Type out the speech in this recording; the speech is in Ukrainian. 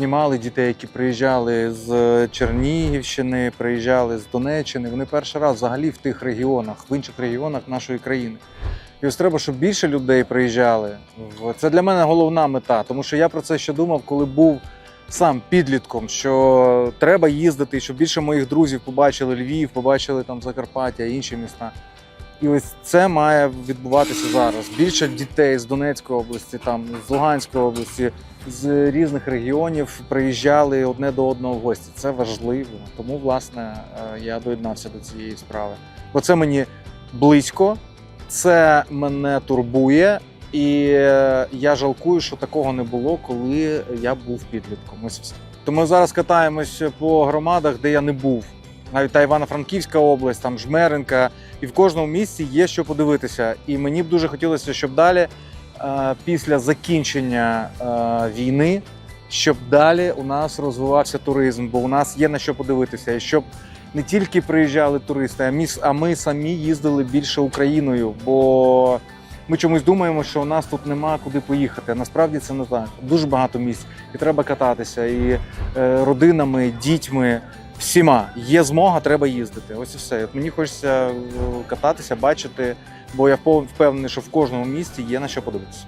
знімали дітей, які приїжджали з Чернігівщини, приїжджали з Донеччини. Вони перший раз взагалі в тих регіонах, в інших регіонах нашої країни. І ось треба, щоб більше людей приїжджали. Це для мене головна мета, тому що я про це ще думав, коли був сам підлітком, що треба їздити, щоб більше моїх друзів побачили Львів, побачили там Закарпаття, інші міста. І ось це має відбуватися зараз. Більше дітей з Донецької області, там з Луганської області, з різних регіонів приїжджали одне до одного в гості. Це важливо. Тому, власне, е, я доєднався до цієї справи. Бо це мені близько, це мене турбує, і е, я жалкую, що такого не було, коли я був підлітком. Ось все. Тому зараз катаємось по громадах, де я не був. Навіть та Івано-Франківська область, там Жмеринка, і в кожному місці є що подивитися. І мені б дуже хотілося, щоб далі, е, після закінчення е, війни, щоб далі у нас розвивався туризм, бо у нас є на що подивитися, і щоб не тільки приїжджали туристи, а ми, самі їздили більше Україною, бо ми чомусь думаємо, що у нас тут нема куди поїхати. Насправді це не так. Дуже багато місць, і треба кататися і е, родинами, дітьми. Всіма є змога, треба їздити. Ось і все. Мені хочеться е, кататися, бачити, бо я впев- впевнений, що в кожному місті є на що подивитися.